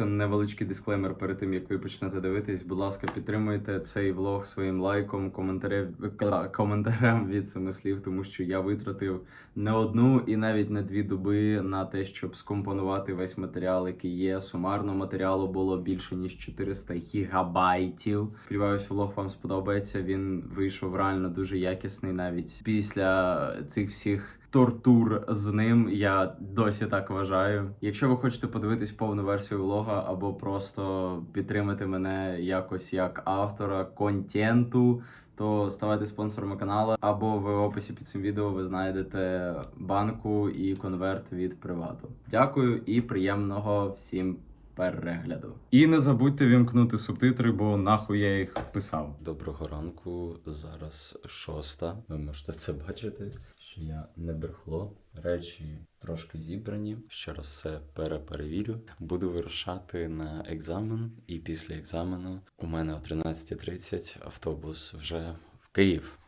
це невеличкий дисклеймер перед тим, як ви почнете дивитись. Будь ласка, підтримуйте цей влог своїм лайком, коментарем, від семи слів, тому що я витратив не одну і навіть не дві доби на те, щоб скомпонувати весь матеріал, який є. Сумарно матеріалу було більше ніж 400 гігабайтів. Сподіваюсь, влог вам сподобається. Він вийшов реально дуже якісний, навіть після цих всіх. Тортур з ним, я досі так вважаю. Якщо ви хочете подивитись повну версію влога або просто підтримати мене якось як автора контенту, то ставайте спонсорами каналу, або в описі під цим відео ви знайдете банку і конверт від привату. Дякую і приємного всім перегляду. І не забудьте вімкнути субтитри, бо нахуй я їх писав. Доброго ранку. Зараз шоста. Ви можете це бачити, що я не брехло. Речі трошки зібрані. Ще раз все переперевірю. Буду вирушати на екзамен, і після екзамену у мене о 13.30 автобус вже в Київ.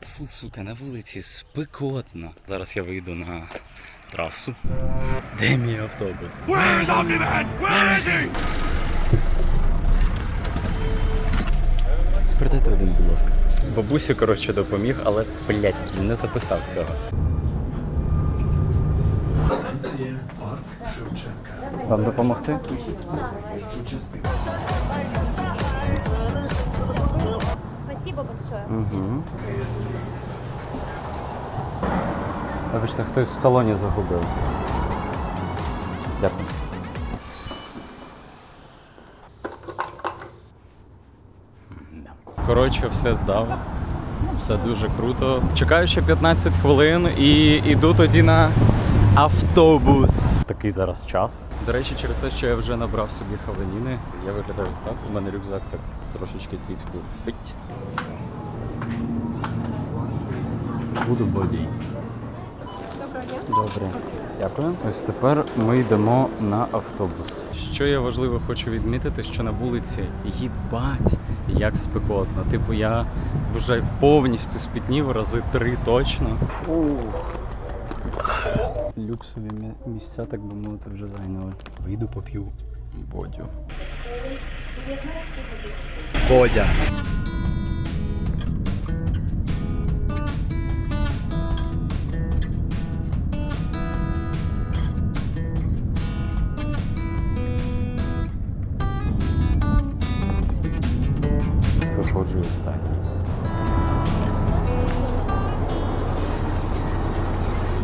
Фу, сука, на вулиці спекотно. Зараз я вийду на трасу. Де мій автобус? Передайте один, будь ласка. Бабусі, коротше, допоміг, але, блядь, не записав цього. Вам допомогти? Спасибо большое. Угу. Вибачте, хтось в салоні загубив. Дякую. Коротше, все здав. Все дуже круто. Чекаю ще 15 хвилин і йду тоді на автобус. Такий зараз час. До речі, через те, що я вже набрав собі хаваніни, я виглядаю так. У мене рюкзак так трошечки цицьку. Буду бодій. Добре. Дякую. Ось тепер ми йдемо на автобус. Що я важливо хочу відмітити, що на вулиці їбать, як спекотно. Типу, я вже повністю спітнів рази три точно. Фух. Люксові місця, так би мовити, вже зайняли. Вийду поп'ю бодю. Бодя.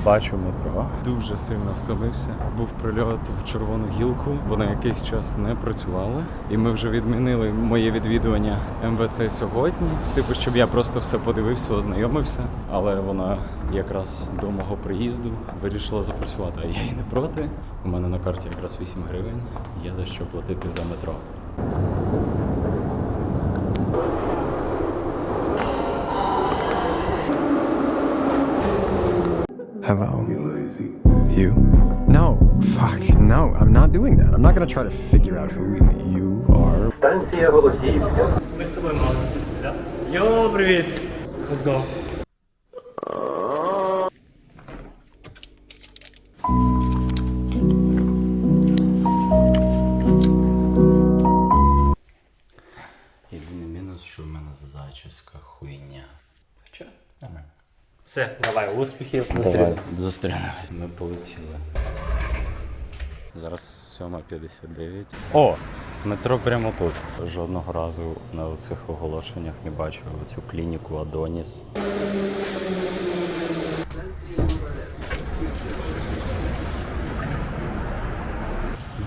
Бачу метро. Дуже сильно втомився. Був прильот в червону гілку. Вона якийсь час не працювала. І ми вже відмінили моє відвідування МВЦ сьогодні. Типу, щоб я просто все подивився, ознайомився. Але вона якраз до мого приїзду вирішила запрацювати. А я і не проти. У мене на карті якраз 8 гривень. Є за що платити за метро. Hello. You. No, fuck, no, I'm not doing that. I'm not gonna try to figure out who you are. Станція Голосіївська. Ми з тобою мали зустрітися, да? Йо, привіт! Let's go. Все, давай, успіхів. Давай, зустрінемось. Ми полетіли. Зараз 7.59. О! Метро прямо тут. Жодного разу на цих оголошеннях не бачив цю клініку Адоніс.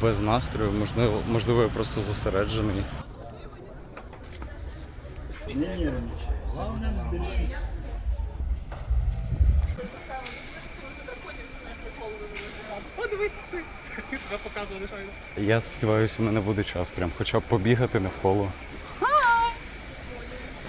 Без настрою, можливо, можливо, я просто зосереджений. Я сподіваюся, у мене буде час прям хоча б побігати навколо.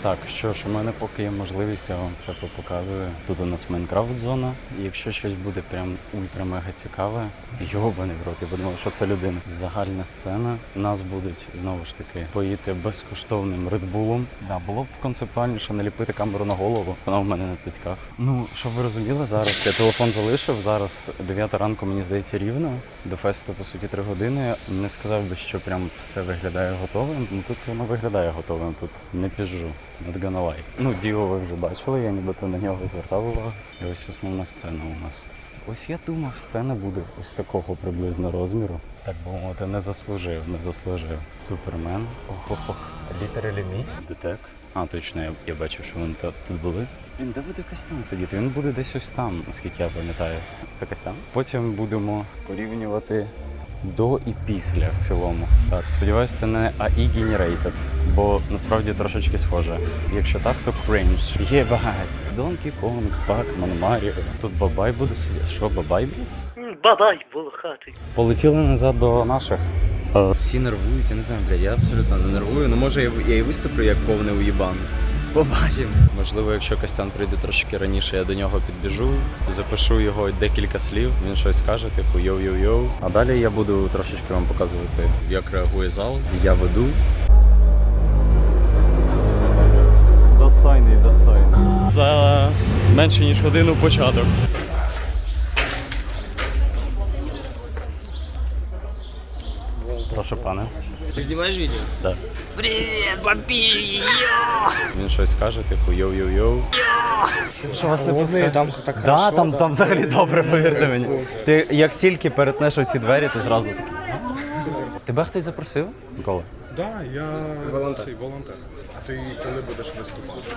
Так, що ж, у мене поки є можливість, я вам все показую. Тут у нас Майнкрафт зона. Якщо щось буде прям ультра-мега цікаве, йобаний в рот, я подумав, що це людина. Загальна сцена. Нас будуть знову ж таки поїти безкоштовним редбулом. Да, було б концептуальніше наліпити камеру на голову. Вона в мене на цицьках. Ну, щоб ви розуміли, зараз я телефон залишив. Зараз 9 ранку, мені здається, рівно. До фесту, по суті, 3 години. Не сказав би, що прям все виглядає готовим. Ну тут воно виглядає готовим. Тут не піжу. Gonna. Ну, Діо ви вже бачили, я нібито на нього звертав увагу. І ось основна сцена у нас. Ось я думав, сцена буде ось такого приблизно розміру. Так би мовити, не заслужив, не заслужив. Супермен. Ох-ох-ох. Literally me. Детек. А, точно, я, я бачив, що вони тут, тут були. Він де буде Костян сидіти? Він буде десь ось там, наскільки я пам'ятаю. Це Костян. Потім будемо порівнювати до і після в цілому. Так, сподіваюся, це не AI generated, бо насправді трошечки схоже. Якщо так, то кринж. Є багать. Donkey Kong, Pac-Man, Mario. Тут Бабай буде сидіти. Що, Бабай буде? Бабай волохатий. Полетіли назад до наших. Всі нервують, я не знаю, бля, я абсолютно не нервую. Ну може я, я і виступлю як повний уєбан. Побачимо. Можливо, якщо Костян прийде трошки раніше, я до нього підбіжу, запишу його декілька слів, він щось скаже, типу йоу-йоу-йоу. А далі я буду трошечки вам показувати, як реагує зал. Я веду. Достойний, достойний. За менше ніж годину початок. Прошу, пане. Ты снимаешь видео? Да. Привет, подписчики! Він щось скаже, типу йоу-йоу-йоу. Що вас не пускають? Там так Да, хорошо, там, да. там взагалі добре, повірте мені. Ти як тільки перетнеш оці двері, ти зразу такий. Тебе хтось запросив? Микола? Да, я волонтер. Цей, волонтер. А ти коли будеш виступати?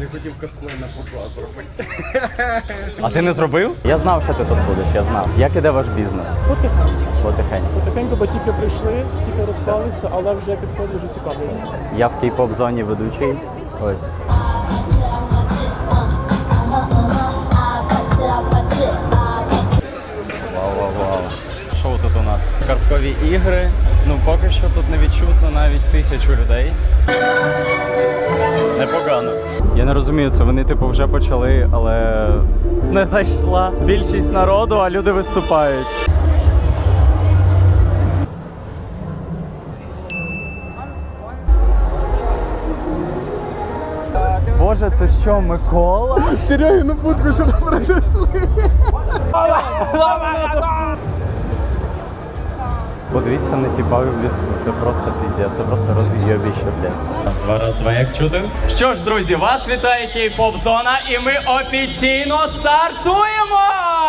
Я хотів косплей на пошла зробити. А ти не зробив? Я знав, що ти тут будеш, я знав. Як іде ваш бізнес? Потихеньку. Потихеньку. Потихеньку, бо тільки прийшли, тільки розсталися, але вже підходить, вже цікавляться. Я в кей-поп зоні ведучий. Ось. Нас? Карткові ігри. Ну поки що тут не відчутно навіть тисячу людей. Непогано. Я не розумію, це вони типу вже почали, але не зайшла більшість народу, а люди виступають. Боже, це що, Микола? Серйозно, будку сюди принесли. Подивіться на ті бави в візку, це просто піздя, це просто роз'єбіще, блядь. Раз, два, раз, два, як чути? Що ж, друзі, вас вітає кей-поп зона, і ми офіційно стартуємо!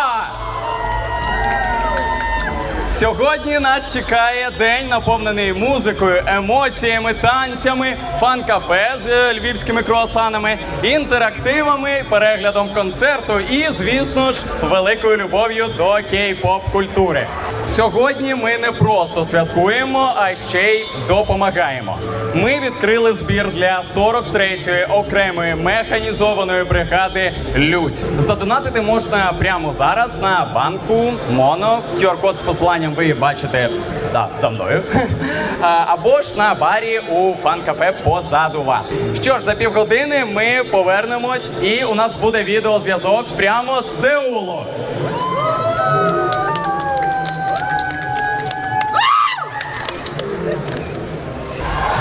Сьогодні нас чекає день, наповнений музикою, емоціями, танцями, фан-кафе з е, львівськими круасанами, інтерактивами, переглядом концерту і, звісно ж, великою любов'ю до кей-поп культури. Сьогодні ми не просто святкуємо, а ще й допомагаємо. Ми відкрили збір для 43-ї окремої механізованої бригади Людь. Задонатити можна прямо зараз на банку Моно. QR-код з посиланням ви бачите да, за мною. Або ж на барі у фан-кафе позаду вас. Що ж, за півгодини ми повернемось, і у нас буде відеозв'язок прямо з Сеулу.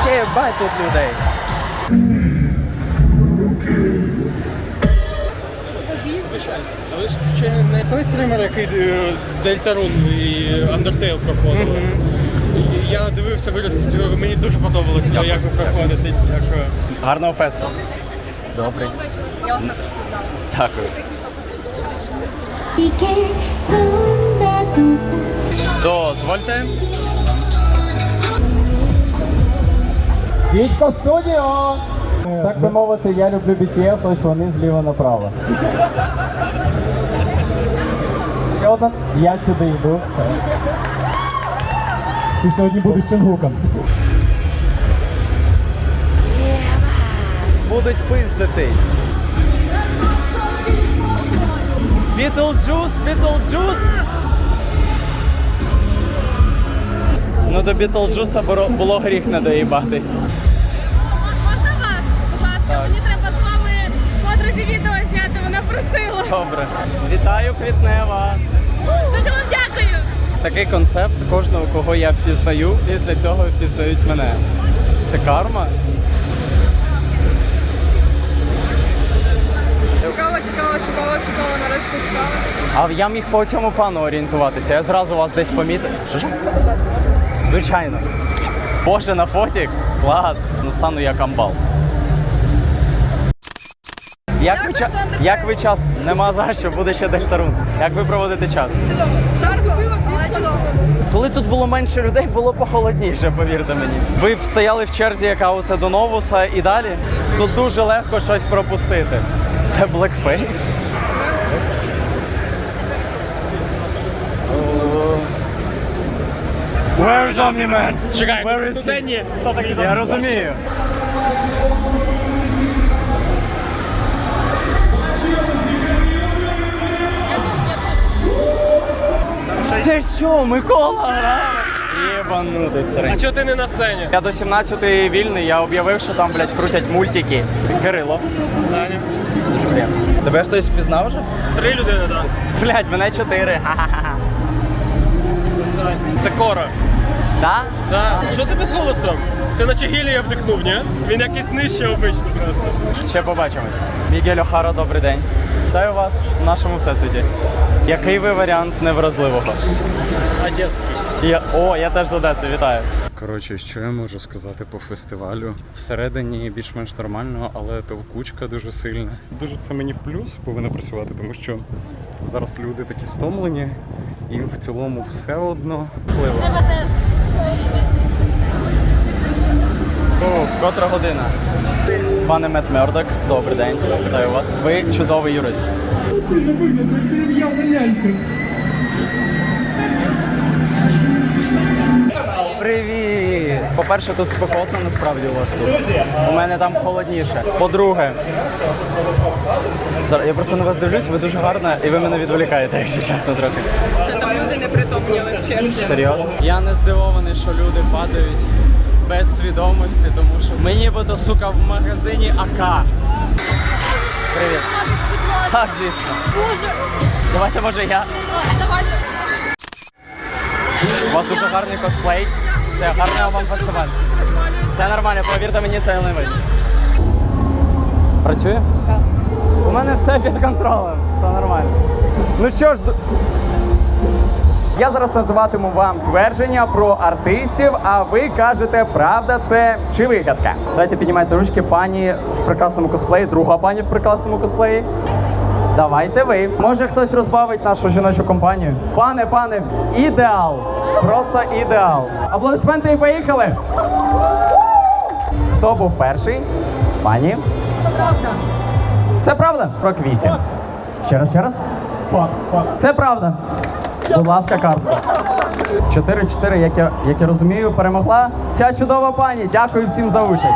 Ще бать тут людей. Звичайно не той стример, який е, Дельтарун і Undertale проходили. І Я дивився вирізки мені дуже подобалося, як ви проходите. Дякую. Гарного фесту. Добрий. Я вас пізнала. Дякую. Дозвольте. Дідько студіо! Так би мовити, я люблю BTS, ось вони зліва направо. Мелодон, я сюди йду. І сьогодні будеш цим гуком. Будуть пиздитись. Бітлджус, Бітлджус! Ну до Бітлджуса було гріх не доїбатись. Можна вас? Будь ласка, мені треба з вами подрузі відео зняти, вона просила. Добре. Вітаю, Квітнева! Такий концепт кожного, кого я впізнаю, після цього впізнають мене. Це карма. Чекала, чекала, шукала, шукала, нарешті чекалася. А я міг по цьому плану орієнтуватися. Я зразу вас десь помітив. Що ж? Звичайно. Боже, на фотік? Клас. Ну стану як амбал. Як ви, ча... як ви час? Нема за що, буде ще дельтарун. Як ви проводите час? Чудово. Жарко пиво, чудово. Коли тут було менше людей, було похолодніше, повірте мені. Ви б стояли в черзі, яка оце до новуса і далі. Тут дуже легко щось пропустити. Це блекфейс. Where is Omni-Man? Чекай, Where is he? Я розумію. Це що, Микола? Єбанутий старий. А чого ти не на сцені? Я до 17-ї вільний, я об'явив, що там, блядь, крутять мультики. Кирило. Даня. Дуже приємно. Тебе хтось впізнав вже? Три людини, так. Блядь, мене чотири. Ха-ха-ха. Це Кора. Да? Да. Що ти без голосу? Ти наче гілія вдихнув, ні? Він якийсь нижче обично просто. Ще побачимось. Мігель Охара, добрий день. Вітаю вас в нашому всесвіті. Який ви варіант невразливого? Одеський. Я... О, я теж з Одеси, вітаю. Коротше, що я можу сказати по фестивалю? Всередині більш-менш нормально, але товкучка дуже сильна. Дуже це мені в плюс повинно працювати, тому що зараз люди такі стомлені, їм в цілому все одно впливо. Котра година. Пане Мет Мердок, добрий день. Вітаю вас. Ви чудовий юрист. Привіт! По-перше, тут спекотно насправді у вас тут. У мене там холодніше. По-друге, зараз я просто на вас дивлюсь, ви дуже гарна і ви мене відволікаєте, якщо чесно трохи. Там люди не притомніли в черзі. Серйозно? Я не здивований, що люди падають без свідомості, тому що ми нібито, сука, в магазині АК. Привіт. Так, звісно. Давайте, може, я. Давайте. У вас дуже гарний косплей. Все, гарного вам фестиваль. Все нормально, повірте мені, це не ви. Працює? Так. У мене все під контролем, все нормально. Ну що ж, я зараз називатиму вам твердження про артистів, а ви кажете, правда це чи вигадка. Давайте піднімайте ручки, пані в прекрасному косплеї, друга пані в прекрасному косплеї. Давайте ви. Може хтось розбавить нашу жіночу компанію? Пане, пане, ідеал. Просто ідеал. Аплодисменти і поїхали. Хто був перший? Пані. Правда. Це правда? Крок 8. Ще раз, ще раз. Це правда. Будь ласка, картка. 4-4, як я, як я розумію, перемогла ця чудова пані. Дякую всім за участь.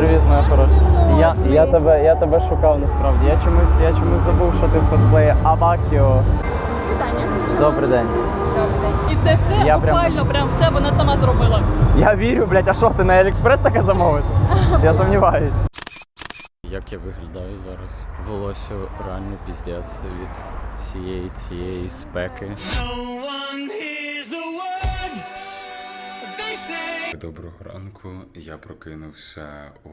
Привіт, моя хороша. Я, я, тебе, я тебе шукав насправді. Я чомусь, я чомусь забув, що ти в косплеї Абакіо. Вітання. Добрий день. І це все Я прям- буквально прям все вона сама зробила. Я вірю, блядь, а що ти на Аліекспрес таке замовиш? Я сумніваюсь. Як я виглядаю зараз? Волосся реально піздець від всієї цієї спеки. Доброго ранку. Я прокинувся о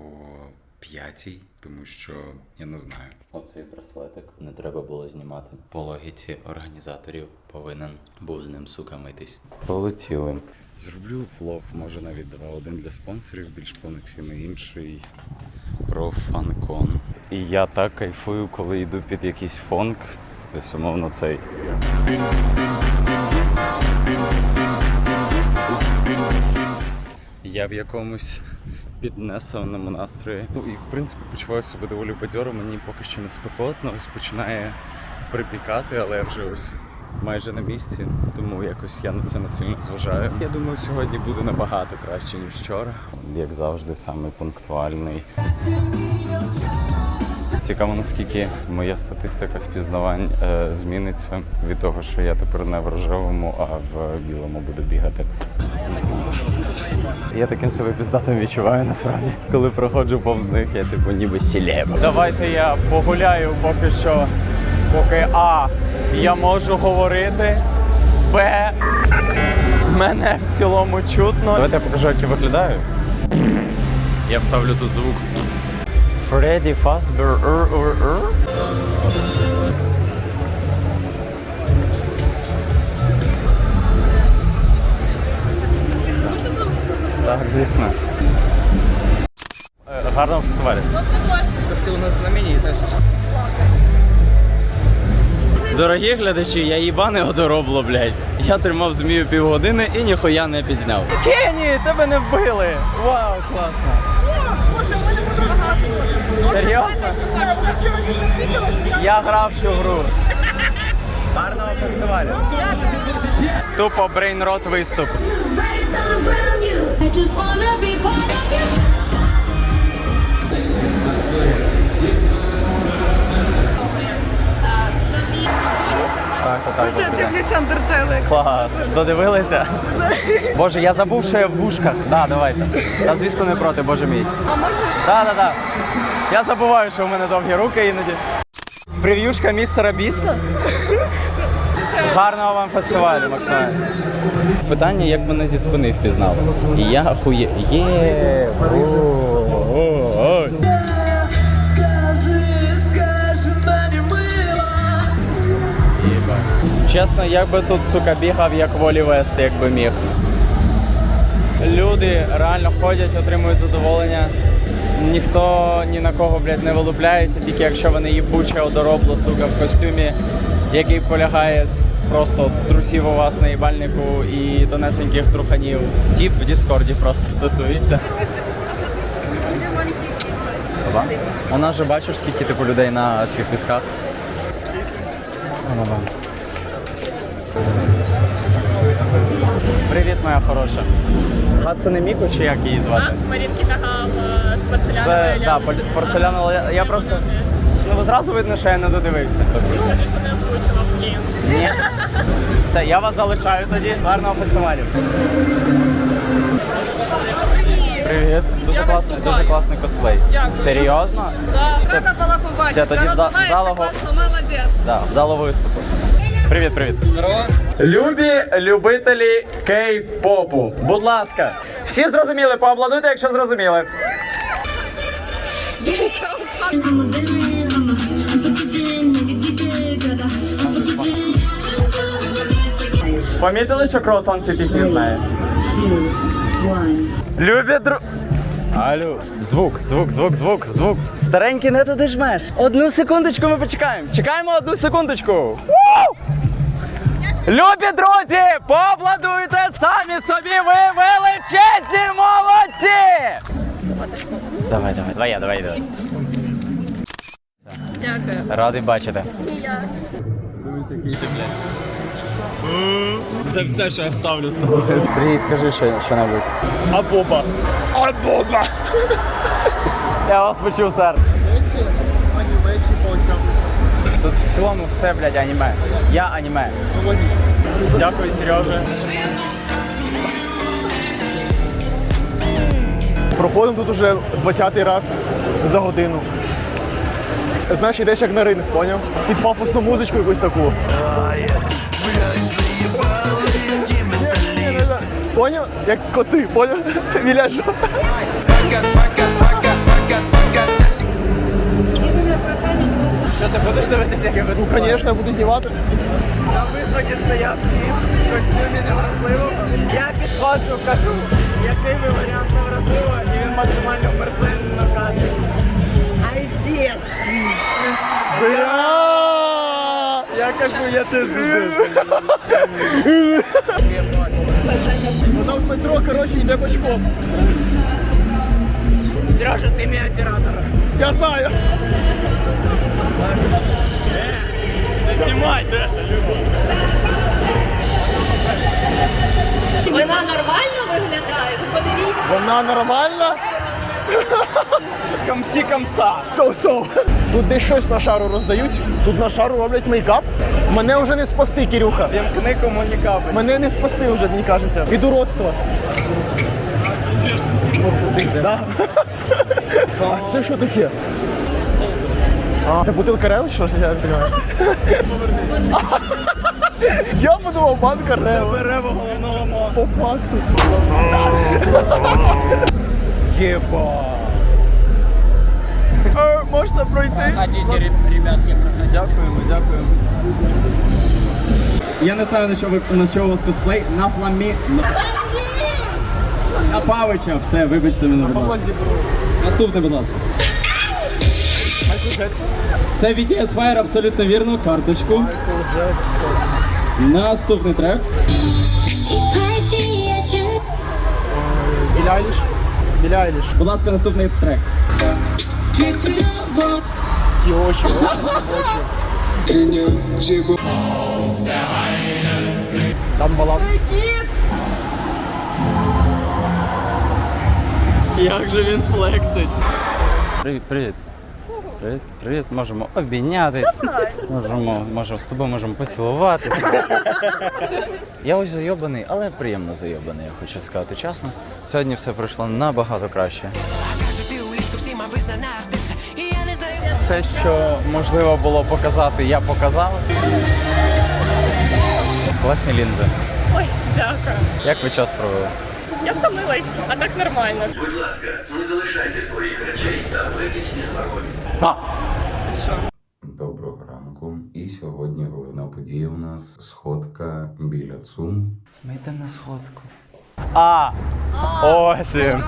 п'ятій, тому що я не знаю. Оцей браслетик не треба було знімати. По логіці організаторів повинен був з ним сука митись. Полетіли. Зроблю влог, може навіть два. Один для спонсорів, більш повноцінний, інший про фанкон. І я так кайфую, коли йду під якийсь фонк. Безумовно, цей. Я в якомусь піднесеному настрої. Ну і в принципі почуваю себе доволі бадьоро. Мені поки що не спекотно, ось починає припікати, але я вже ось майже на місці, тому якось я на це не сильно зважаю. Я думаю, сьогодні буде набагато краще, ніж вчора. Як завжди, самий пунктуальний. Цікаво, наскільки моя статистика впізнавань е, зміниться від того, що я тепер не в рожевому, а в білому буду бігати. Я таким себе піздатим відчуваю насправді. Коли проходжу повз них, я типу ніби сілєм. Давайте я погуляю поки що. Поки А. Я можу говорити. Б. Мене в цілому чутно. Давайте я покажу, як я виглядаю. Я вставлю тут звук. Фредді Фазбер. Р, р, р. Так, звісно. Е, Гарного фестивалю. Так ты у нас знаменитость. Дорогі глядачі, я їбане одоробло, блядь. Я тримав змію півгодини і ніхуя не підзняв. Кені, тебе не вбили! Вау, класно! Серйозно? Я грав цю гру. Гарного фестивалю. Тупо брейнрот виступ. Так, так, так. Дивлюся андертели. Клас. Додивилися? Боже, я забув, що я в вушках. Да, давайте. Я, звісно, не проти, боже мій. А можеш? Да, да, да. Я забуваю, що у мене довгі руки іноді. Прев'юшка містера Біста? Гарного вам фестивалю, Максим. Питання, як мене зі спини впізнали. І я хує. Є. Чесно, я би тут, сука, бігав як волі Вест, якби міг. Люди реально ходять, отримують задоволення. Ніхто ні на кого, блядь, не вилупляється, тільки якщо вони їбуче одоробло, сука, в костюмі, який полягає з просто трусів у вас на їбальнику і тонесеньких труханів. Тіп в Діскорді просто тусується. Опа. У нас же бачиш, скільки типу людей на цих візках. Привіт, моя хороша. Це не Міку чи як її звати? Марінки Кагам з порцелянової поль- порцеляна. але Я просто. Ну зразу видно, що я не додивився. Тобто, Скажи, що не озвучила, блін. ні. Все, я вас залишаю тоді. Гарного фестивалю. Привіт. Дуже Я класний, дуже класний косплей. Дякую. Серйозно? Да, рада була побачити. це тоді вда- вдалого- класно, молодець. Да, вдало виступу. Привіт, привіт. Любі любителі кей-попу. Будь ласка, всі зрозуміли, поаплодуйте, якщо зрозуміли. Помітили, що Кроусон ці пісні знає? Любі дру... Алло, звук, звук, звук, звук, звук. Старенький, не туди жмеш. Одну секундочку ми почекаємо. Чекаємо одну секундочку. Любі друзі, поаплодуйте самі собі, ви величезні молодці! Давай, давай, давай, я, давай, давай. Дякую. Радий бачити. І я. Це все, що я вставлю з тобою. Сергій, скажи що, що-небудь. А Боба. От Боба! Я вас почув, сер. Анімеції по Тут в цілому все, блядь, аніме. Я аніме. Дякую, Сережа. Проходимо тут уже 20-й раз за годину. Знаєш, йдеш як на ринг, поняв? Під пафосну музичку якусь таку. Поняв? Як коти, поняв? Віляжу. Що ти будеш дивитися, як я Ну, звісно, я буду знімати. На виході стояв тіп в костюмі невразливого. Я підходжу, кажу, який ви варіант невразливого, і він максимально мерзенно каже. Айдєцький. Бля! Я кажу, я теж Потім Петро, коротше, йде бочком. Сережа, ти мій оператор. Я знаю. Не знімай, Деша, любов. Вона нормально виглядає? Подивіться. Вона нормальна. Камсі камса. Соу-соу. Тут десь щось на шару роздають, тут на шару роблять мейкап. Мене вже не спасти, Кирюха. Вімкни комунікапи. Мене не спасти вже, мені кажеться. Від уродства. Да. А це що таке? А, це бутилка Рео, що я не розумію? Я подумав, банка Рео. Рево головного мозку. По факту. Єба. Е, Можна пройти? Ходите, ребят, не проходите. Дякуємо, дякуємо. Я не знаю, на що ви на що у вас косплей. На фламі. На, на Павича. Все, вибачте мене, будь ласка. Наступне, будь ласка. Це BTS Fire, абсолютно вірно. Карточку. Наступний трек. Біля Біля Айліш. Будь ласка, наступний трек. Ці очі, очі, очі. Там баланс. Як же він флексить? Привіт, привіт. Привіт, привіт. Можемо обійнятись. Можемо, можемо з тобою можемо поцілуватися. Я ось зайобаний, але приємно зайобаний, я хочу сказати чесно. Сьогодні все пройшло набагато краще. Все, що можливо було показати, я показав. Класні лінзи. Ой, дякую. Як ви час провели? Я втомилась, а так нормально. Доброго ранку. І сьогодні головна подія у нас сходка біля ЦУМ. Ми йдемо на сходку. А, ось він.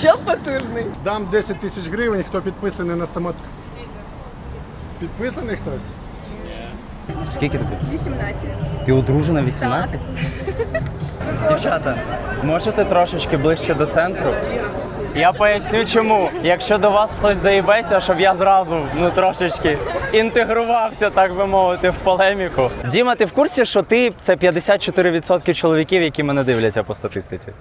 Чел потужний. Дам 10 тисяч гривень, хто підписаний на стомат. Підписаний хтось? Скільки тобі? 18. Ти одружена 18? Дівчата, можете трошечки ближче до центру? Я поясню чому. Якщо до вас хтось доїбеться, щоб я зразу ну трошечки інтегрувався, так би мовити, в полеміку. Діма, ти в курсі, що ти це 54% чоловіків, які мене дивляться по статистиці?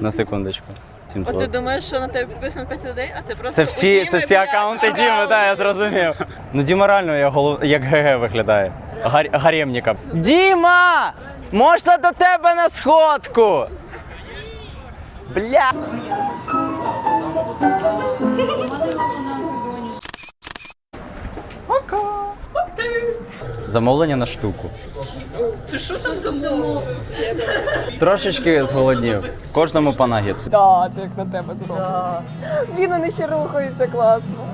На секундочку. 700. От ти думаєш, що на тебе підписано 5 людей, а це просто Це всі, у це всі блядь, аккаунти Діми, так, я зрозумів. Ну Діма реально як, голов... як ГГ виглядає. Гар... Гаремніка. Діма! Можна до тебе на сходку? Бля. Замовлення на штуку. Це що там за мова? Трошечки зголоднів. Кожному по нагетсу. Да, це як на тебе зроблено. Він вони ще рухаються класно.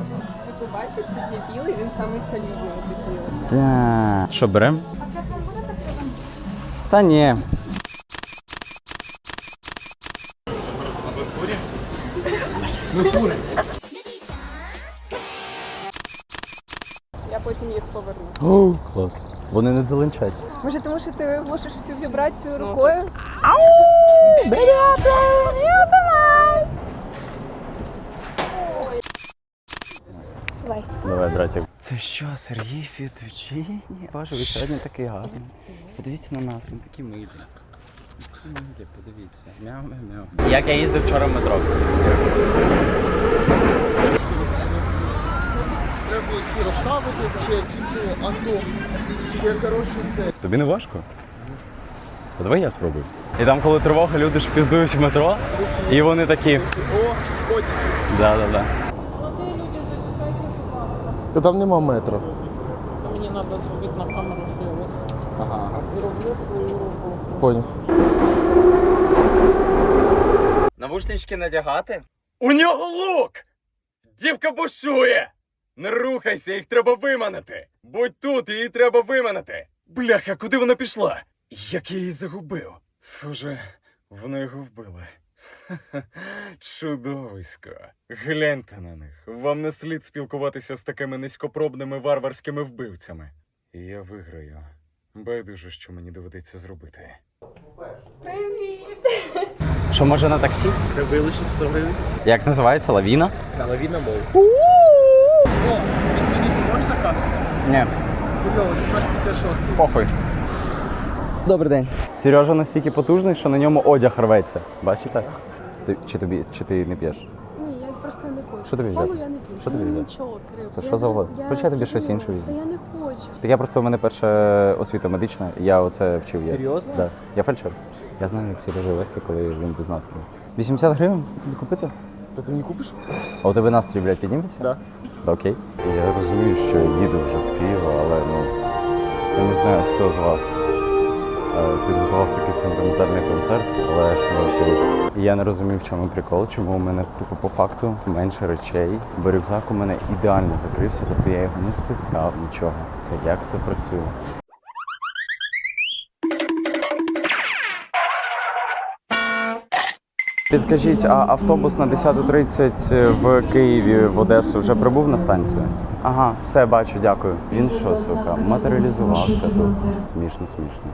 Ти побачиш, тут є білий, він самий солідний. Що берем? Та ні. Я потім їх поверну. О, клас. Вони не дзеленчать. Може, тому що ти глушиш всю вібрацію рукою? Давай, братик. Це що, Сергій Фітучині? Боже, ви сьогодні такий гарний. Подивіться на нас, він такий милий. Такі милі, подивіться. Мяу-мяу-мяу. Як я їздив вчора в метро. Всі розставити, ще ці то, а то. Ще коротше це. Тобі не важко? Та давай я спробую. І там, коли тривога, люди ж піздують в метро, і вони такі. О, котик. Да-да-да. Та там нема метро. Мені треба зробити на камеру, що я Ага. зроблю свою роботу. Понял. Навушнички надягати? У нього лук! Дівка бушує! Не рухайся, їх треба виманити! Будь тут, її треба виманити! Бляха, куди вона пішла? Як я її загубив? Схоже, вона його вбила. Ха-ха, Чудовисько. Гляньте на них. Вам не слід спілкуватися з такими низькопробними варварськими вбивцями. Я виграю. Байдуже, що мені доведеться зробити. Привіт! Що може на таксі? Ти вилучив 100 гривень. Як називається? Лавіна? На лавіна мов. О, відмінити можеш заказ? Ні. Хуйово, ти знаєш 56. Похуй. Добрий день. Сережа настільки потужний, що на ньому одяг рветься. Бачите? Ти, чи тобі, чи ти не п'єш? Ні, я просто не хочу. Що тобі взяти? Колу я не п'ю. Що тобі взяти? Нічого, Кирил. Це Я що за зрозум- Хоча я тобі щось інше візьму. Та я не хочу. Так я просто у мене перша освіта медична, я оце вчив. Серйозно? Да. Я фельдшер. Я знаю, як Сережа вести, коли він без настрою. 80 гривень тобі купити? Та ти не купиш? А у тебе настрій, блядь, підніметься? Да. Да, окей. Я розумію, що їду вже з Києва, але ну я не знаю, хто з вас е, підготував такий сентиментальний концерт, але ну, окей. І я не розумію, в чому прикол, чому у мене типу, по факту менше речей, бо рюкзак у мене ідеально закрився, тобто я його не стискав нічого. Як це працює? Підкажіть, а автобус на 10.30 в Києві в Одесу вже прибув на станцію? Ага, все бачу, дякую. Він що, сука, матеріалізувався тут. Смішно, смішно.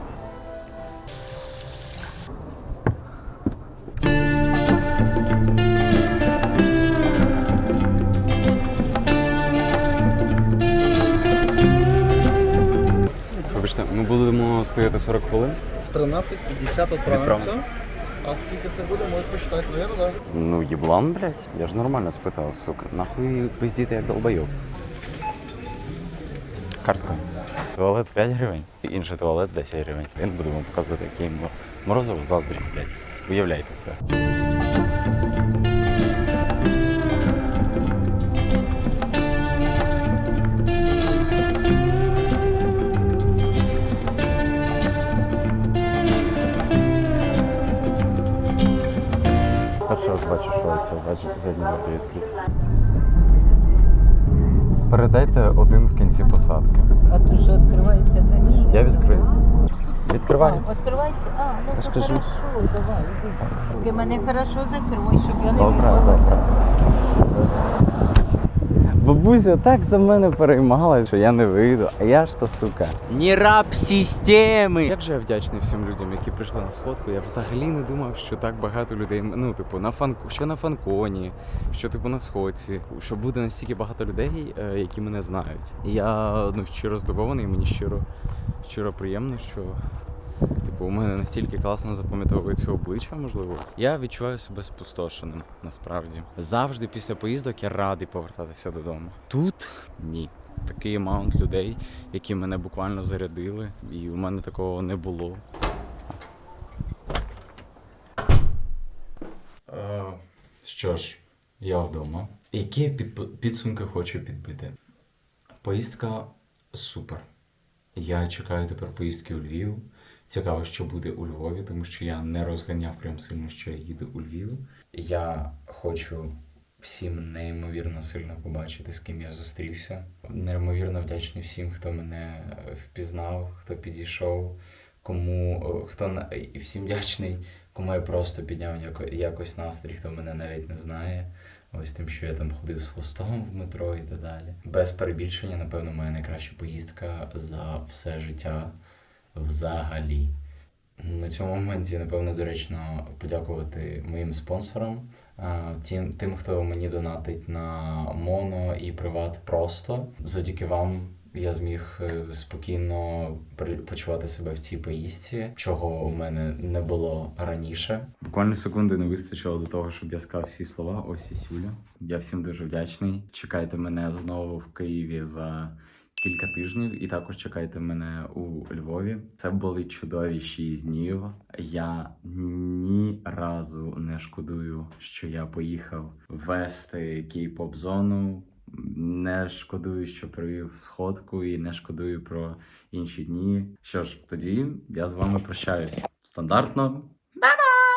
Вибачте, ми будемо стояти 40 хвилин. В 13.50 Відправимо. відправимося. Скільки це буде, можеш почитати, наверное, да? Ну, єблан, блядь. Я ж нормально спитав, сука. Нахуй пиздіти як долбойов. Картку. Туалет 5 гривень, інший туалет 10 гривень. Він буде вам показувати, який морозов заздрів, блядь. Уявляйте це. Задні, задні двері відкриті. Передайте один в кінці посадки. А то що відкривається? Та ні. Я відкрию. Відкривається. Відкривається? А, ну Я ж то кажу. хорошо, давай, іди. Ти мене хорошо закрой, щоб я не Добре, добре. Бабуся так за мене переймалась, що я не вийду, а я ж та сука. Не раб системи. Як же я вдячний всім людям, які прийшли на сходку. Я взагалі не думав, що так багато людей. Ну, типу, на фанку, що на фанконі, що типу на сходці, що буде настільки багато людей, е, які мене знають. Я ну щиро здивований, мені щиро, щиро приємно, що Типу, у мене настільки класно запам'ятовується обличчя, можливо. Я відчуваю себе спустошеним, насправді. Завжди після поїздок я радий повертатися додому. Тут ні. Такий амаунт людей, які мене буквально зарядили, і у мене такого не було. Що ж, я вдома. Які підп- підсумки хочу підбити? Поїздка супер. Я чекаю тепер поїздки у Львів. Цікаво, що буде у Львові, тому що я не розганяв прям сильно, що я їду у Львів. Я хочу всім неймовірно сильно побачити, з ким я зустрівся. Неймовірно вдячний всім, хто мене е, впізнав, хто підійшов, кому е, хто і всім вдячний, кому я просто підняв яко- якось настрій, хто мене навіть не знає. Ось тим, що я там ходив з хвостом в метро і так далі. Без перебільшення, напевно, моя найкраща поїздка за все життя взагалі. На цьому моменті, напевно, доречно подякувати моїм спонсорам, тим, тим, хто мені донатить на моно і приват просто. Завдяки вам я зміг е, спокійно почувати себе в цій поїздці, чого у мене не було раніше. Буквально секунди не вистачило до того, щоб я сказав всі слова. Ось і Сюля. Я всім дуже вдячний. Чекайте мене знову в Києві за кілька тижнів, і також чекайте мене у Львові. Це були чудові шість днів. Я ні разу не шкодую, що я поїхав вести кей-поп зону. Не шкодую, що провів сходку, і не шкодую про інші дні. Що ж, тоді я з вами прощаюсь. Стандартно. Бай-бай!